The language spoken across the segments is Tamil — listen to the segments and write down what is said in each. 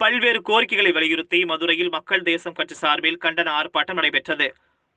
பல்வேறு கோரிக்கைகளை வலியுறுத்தி மதுரையில் மக்கள் தேசம் கட்சி சார்பில் கண்டன ஆர்ப்பாட்டம் நடைபெற்றது.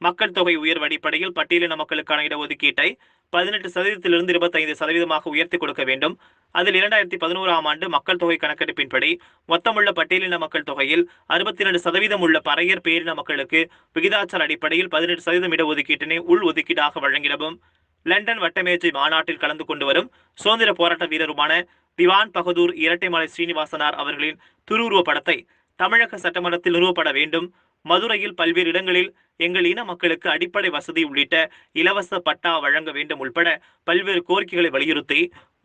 மக்கள் தொகை உயர்வு அடிப்படையில் பட்டியலின மக்களுக்கான இடஒதுக்கீட்டை பதினெட்டு சதவீதத்திலிருந்து இருபத்தைந்து சதவீதமாக உயர்த்தி கொடுக்க வேண்டும். அதில் இரண்டாயிரத்தி பதினோராம் ஆண்டு மக்கள் தொகை கணக்கெடுப்பின்படி மொத்தமுள்ள பட்டியலின மக்கள் தொகையில் அறுபத்தி இரண்டு சதவீதம் உள்ள பறையர் பேரின மக்களுக்கு விகிதாச்சார அடிப்படையில் பதினெட்டு சதவீதம் இடஒதுக்கீட்டினை உள் ஒதுக்கீடாக வழங்கிடவும் லண்டன் வட்டமேஜை மாநாட்டில் கலந்து கொண்டு வரும் சுதந்திர போராட்ட வீரருமான திவான் பகதூர் இரட்டைமலை ஸ்ரீனிவாசனார் அவர்களின் திருவுருவ படத்தை தமிழக சட்டமன்றத்தில் நிறுவப்பட வேண்டும். மதுரையில் பல்வேறு இடங்களில் எங்கள் இன மக்களுக்கு அடிப்படை வசதி உள்ளிட்ட இலவச பட்டா வழங்க வேண்டும் உள்பட பல்வேறு கோரிக்கைகளை வலியுறுத்தி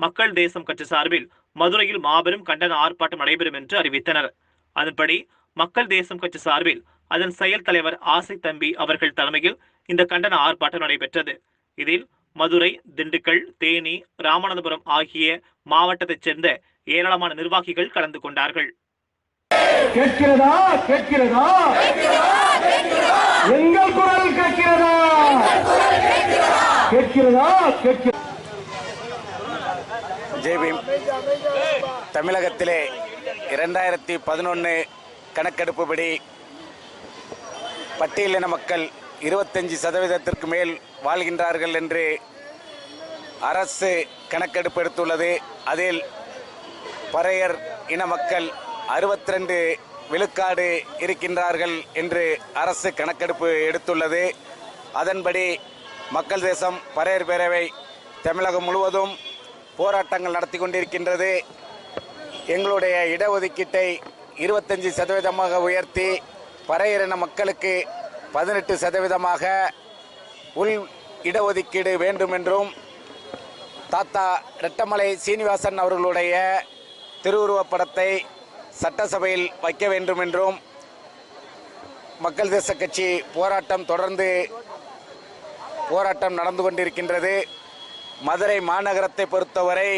மக்கள் தேசம் கட்சி சார்பில் மதுரையில் மாபெரும் கண்டன ஆர்ப்பாட்டம் நடைபெறும் என்று அறிவித்தனர். அதன்படி மக்கள் தேசம் கட்சி சார்பில் அதன் செயல் தலைவர் ஆசை தம்பி அவர்கள் தலைமையில் இந்த கண்டன ஆர்ப்பாட்டம் நடைபெற்றது. இதில் மதுரை திண்டுக்கல் தேனி ராமநாதபுரம் ஆகிய மாவட்டத்தைச் சேர்ந்த ஏராளமான நிர்வாகிகள் கலந்து கொண்டார்கள். கேட்கிறதா? கேட்கிறதா? எங்கள் குரல் கேட்கிறதா? கேட்கிறதா? கேட்கிறதா? ஜெய்பீம் தமிழகத்திலே இரண்டாயிரத்தி பதினொன்று கணக்கெடுப்புப்படி பட்டியலின மக்கள் இருபத்தஞ்சி சதவீதத்திற்கு மேல் வாழ்கின்றார்கள் என்று அரசு கணக்கெடுப்பு எடுத்துள்ளது. அதில் பறையர் இன மக்கள் அறுபத்தி ரெண்டு விழுக்காடு இருக்கின்றார்கள் என்று அரசு கணக்கெடுப்பு எடுத்துள்ளது. அதன்படி மக்கள் தேசம் பறையர் பேரவை தமிழகம் முழுவதும் போராட்டங்கள் நடத்தி கொண்டிருக்கின்றது. எங்களுடைய இடஒதுக்கீட்டை இருபத்தஞ்சி சதவீதமாக உயர்த்தி பறையரின மக்களுக்கு பதினெட்டு சதவீதமாக உள் இடஒதுக்கீடு வேண்டும் என்றும் தாத்தா ரெட்டமலை சீனிவாசன் அவர்களுடைய திருவுருவப் படத்தை சட்டசபையில் வைக்க வேண்டும் என்றும் மக்கள் தேச கட்சி போராட்டம் தொடர்ந்து போராட்டம் நடந்து கொண்டிருக்கின்றது. மதுரை மாநகரத்தை பொறுத்தவரை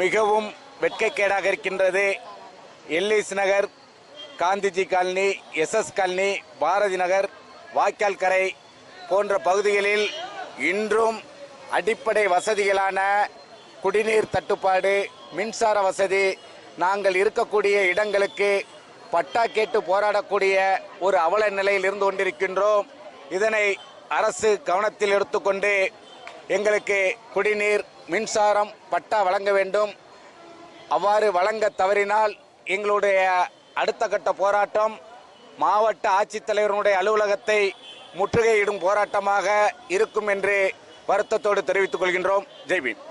மிகவும் வெட்கக்கேடாக இருக்கின்றது. Ellis Nagar Gandhiji colony SS colony Bharathi Nagar வாய்க்கால் கரை போன்ற பகுதிகளில் இன்றும் அடிப்படை வசதிகளான குடிநீர் தட்டுப்பாடு மின்சார வசதி நாங்கள் இருக்கக்கூடிய இடங்களுக்கு பட்டா கேட்டு போராடக்கூடிய ஒரு அவல நிலையில் இருந்து கொண்டிருக்கின்றோம். இதனை அரசு கவனத்தில் எடுத்துக்கொண்டு எங்களுக்கு குடிநீர் மின்சாரம் பட்டா வழங்க வேண்டும். அவ்வாறு வழங்க தவறினால் எங்களுடைய அடுத்த கட்ட போராட்டம் மாவட்ட ஆட்சித்தலைவருடைய அலுவலகத்தை முற்றுகையிடும் போராட்டமாக இருக்கும் என்று வருத்தத்தோடு தெரிவித்துக் கொள்கின்றோம். ஜெய்பீன்